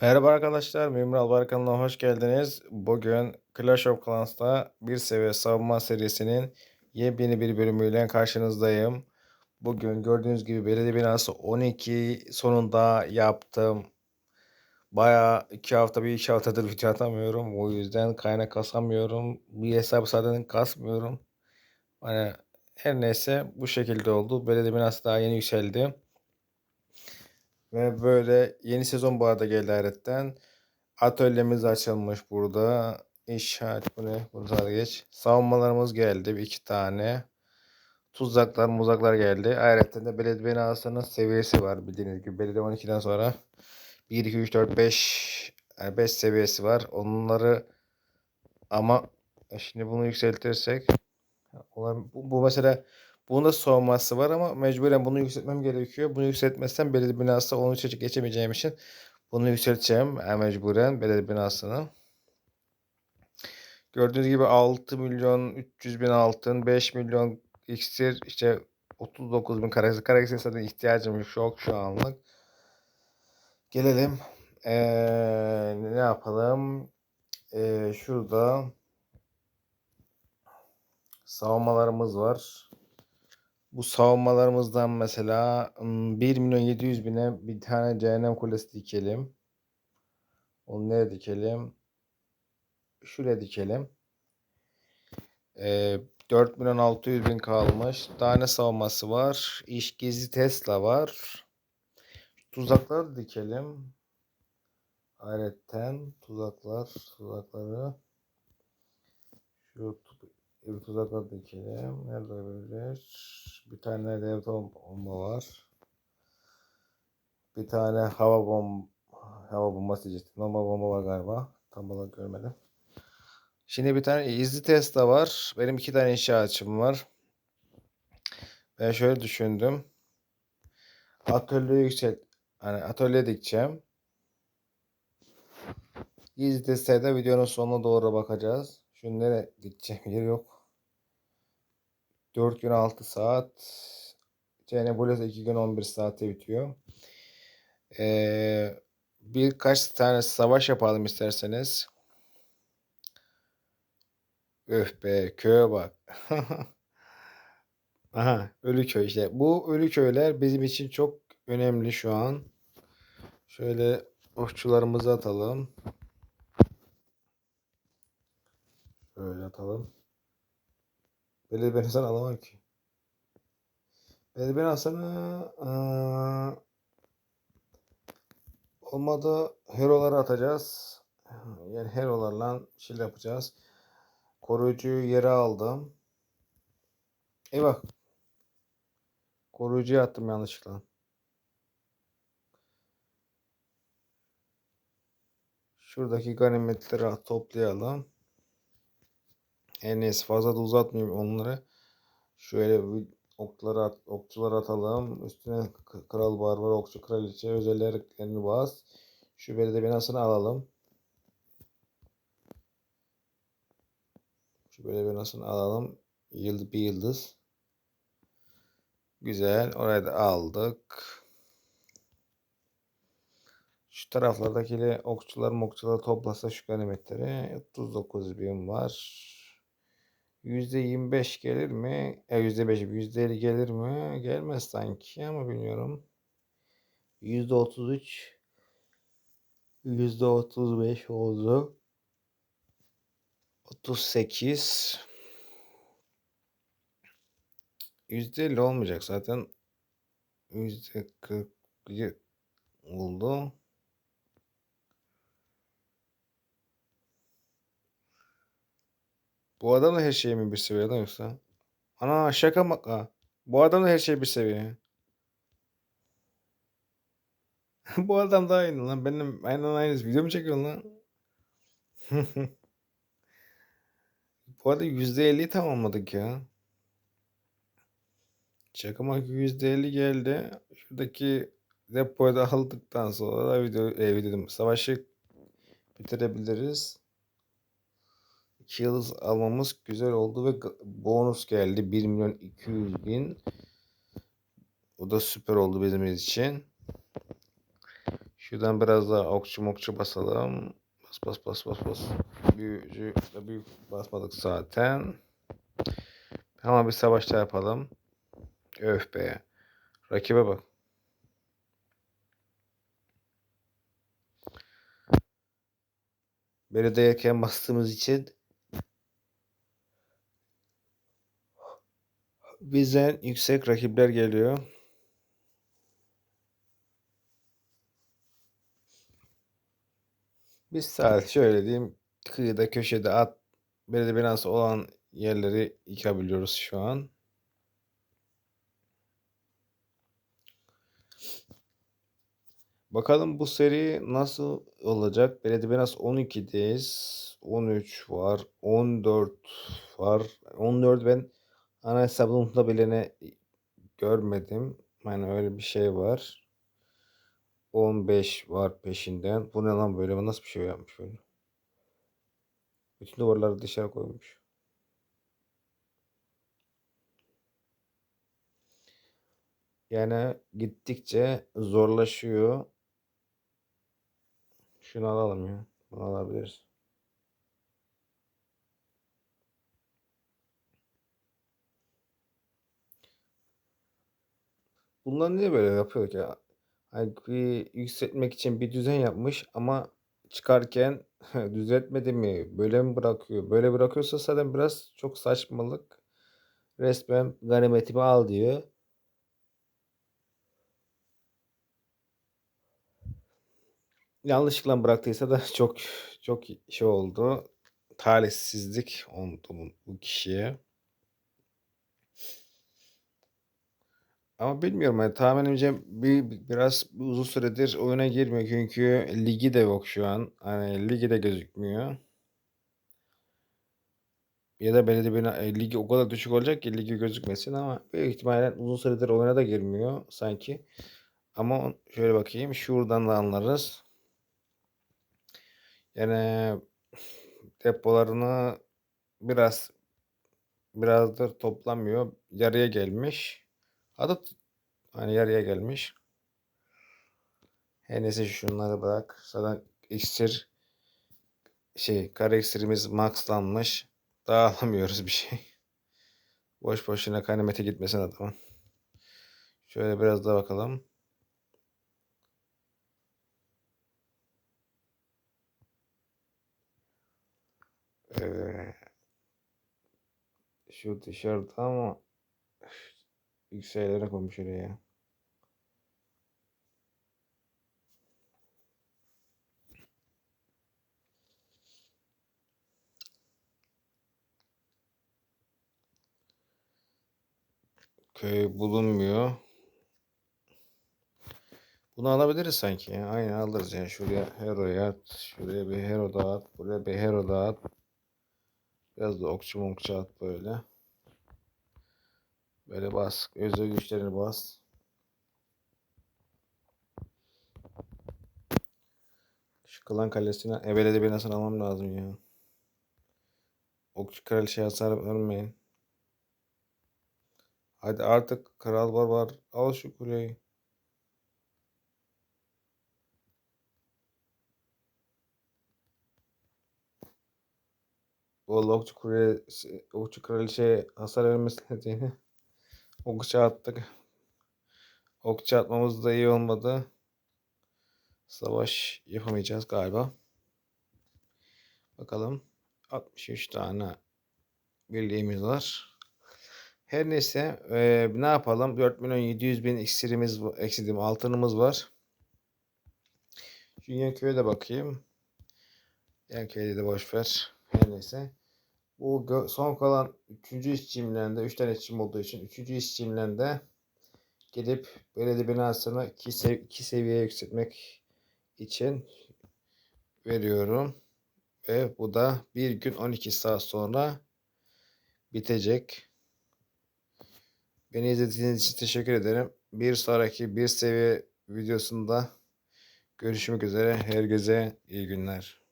Merhaba arkadaşlar, Mimar Albar kanalına hoş geldiniz. Bugün Clash of Clans'ta bir seviye savunma serisinin yepyeni bir bölümüyle karşınızdayım. Bugün gördüğünüz gibi belediye binası 12 sonunda yaptım. Baya 2 hafta bir 2 haftadır video atamıyorum. O yüzden kaynak kasamıyorum. Bir hesap zaten kasmıyorum. Hani her neyse bu şekilde oldu. Belediye binası daha yeni yükseldi. Ve böyle yeni sezon bu arada geldi hayretten. Atölyemiz açılmış burada. İnşaat bu ne? Bunu geç. Savunmalarımız geldi. bir iki tane. Tuzaklar muzaklar geldi. Ayrıca de belediye binasının seviyesi var bildiğiniz gibi. Belediye 12'den sonra 1, 2, 3, 4, 5 yani 5 seviyesi var. Onları ama e, şimdi bunu yükseltirsek bu, bu mesela bunun da soğuması var ama mecburen bunu yükseltmem gerekiyor. Bunu yükseltmezsem belediye binası 13'e geçemeyeceğim için bunu yükselteceğim yani mecburen belediye binasını. Gördüğünüz gibi 6 milyon 300 bin altın, 5 milyon iksir, işte 39 bin karakter. Karakter zaten ihtiyacım yok şu anlık. Gelelim. Ee, ne yapalım? Ee, şurada savunmalarımız var. Bu savunmalarımızdan mesela 1 milyon 700 bine bir tane cehennem kulesi dikelim. Onu nereye dikelim? Şuraya dikelim. Ee, 4 milyon 600 bin kalmış. Tane savunması var. İş gizli Tesla var. Tuzakları dikelim. Ayrıca tuzaklar, tuzakları şu bir tuzaklar dikelim. Nerede olabilir? Bir tane dev bomba var. Bir tane hava bom hava bombası diyecektim. Normal bomba var galiba. Tam olarak görmedim. Şimdi bir tane izli Tesla var. Benim iki tane inşaatçım var. Ben şöyle düşündüm. Atölye yükselt hani atölye dikeceğim. İzli Tesla'da videonun sonuna doğru bakacağız. Nereye gideceğim yer yok. 4 gün 6 saat. CN Bullet 2 gün 11 saate bitiyor. Ee, birkaç tane savaş yapalım isterseniz. Öf be köye bak. Aha ölü köy işte. Bu ölü köyler bizim için çok önemli şu an. Şöyle okçularımızı atalım. Böyle atalım. Böyle ben Hasan alamam ki. Böyle ben Hasan'ı olmadı heroları atacağız. Yani herolarla şey yapacağız. Koruyucuyu yere aldım. E bak. Koruyucuyu attım yanlışlıkla. Şuradaki ganimetleri toplayalım. En iyisi fazla da uzatmayayım onları. Şöyle okları at, okçular atalım. Üstüne kral barbar okçu kraliçe özelliklerini bas. Şu belediye binasını alalım. Şu belediye binasını alalım. Yıldız bir yıldız. Güzel. Orayı da aldık. Şu taraflardaki okçular mokçular toplasa şu ganimetleri 39 bin var. %25 gelir mi? E, %5, %50 gelir mi? Gelmez sanki ama bilmiyorum. %33 %35 oldu. 38 %50 olmayacak zaten. %40 oldu. Bu adam da her şey mi bir seviyede yoksa? Ana şaka mı? Ha. Bu adam da her şey bir seviye. Bu adam da aynı lan. Benim aynen aynısı. Video mu çekiyorsun lan? Bu arada %50'yi tamamladık ya. Çakmak %50 geldi. Şuradaki depoyu da aldıktan sonra da video, e, video savaşı bitirebiliriz. 2 yıldız almamız güzel oldu ve bonus geldi 1 milyon 200 bin. O da süper oldu bizim için. Şuradan biraz daha okçu mokçu basalım. Bas bas bas bas bas. Büyücü de büyük basmadık zaten. Ama bir savaşta yapalım. Öf be. Rakibe bak. Belediye erken bastığımız için bizden yüksek rakipler geliyor. Biz sadece şöyle diyeyim kıyıda köşede at belediye binası olan yerleri yıkabiliyoruz şu an. Bakalım bu seri nasıl olacak? Belediye binası 12'deyiz. 13 var. 14 var. 14 ben ana hesabımda bilene görmedim. Yani öyle bir şey var. 15 var peşinden. Bu ne lan böyle? Nasıl bir şey yapmış böyle? Bütün duvarları dışarı koymuş. Yani gittikçe zorlaşıyor. Şunu alalım ya. Bunu alabiliriz. Bunlar niye böyle yapıyor ki? Hani bir yükseltmek için bir düzen yapmış ama çıkarken düzeltmedi mi? Böyle mi bırakıyor? Böyle bırakıyorsa zaten biraz çok saçmalık. Resmen ganimetimi al diyor. Yanlışlıkla bıraktıysa da çok çok şey oldu. Talihsizlik oldu bu, kişiye. Ama bilmiyorum yani tahminimce bir, bir- biraz uzun süredir oyuna girmiyor çünkü ligi de yok şu an. Hani ligi de gözükmüyor. Ya da belediye bina, e, ligi o kadar düşük olacak ki ligi gözükmesin ama büyük ihtimalle uzun süredir oyuna da girmiyor sanki. Ama şöyle bakayım şuradan da anlarız. Yani depolarını biraz birazdır toplamıyor. Yarıya gelmiş. Adı hani yarıya gelmiş. Her neyse şunları bırak. Zaten iksir şey kara iksirimiz maxlanmış. Daha alamıyoruz bir şey. Boş boşuna kanemete gitmesin adamın. Şöyle biraz daha bakalım. Ee, şu dışarıda ama yükseğlere koymuş oraya. Köy bulunmuyor. Bunu alabiliriz sanki ya. Aynen alırız yani. Şuraya hero at. Şuraya bir hero da at. Buraya bir hero da at. Biraz da okçu mokçu at böyle. Böyle bas. Özel güçlerini bas. Şu klan kalesine evvelede bir nasıl almam lazım ya. Okçu kraliçe hasar vermeyin. Hadi artık kral var var. Al şu kuleyi. O okçu kule okçu kraliçe hasar vermesin diye. Okçu attık. Okçu atmamız da iyi olmadı. Savaş yapamayacağız galiba. Bakalım. 63 tane birliğimiz var. Her neyse e, ne yapalım? 4 milyon 700 bin iksirimiz, eksidim altınımız var. Şu köye de bakayım. Yan köyde de boş ver. Her neyse. Bu son kalan 3. işçimlerinde 3 tane işçim olduğu için 3. işçimlerinde gidip belediye binasını 2 sev seviyeye yükseltmek için veriyorum. Ve bu da bir gün 12 saat sonra bitecek. Beni izlediğiniz için teşekkür ederim. Bir sonraki bir seviye videosunda görüşmek üzere. Herkese iyi günler.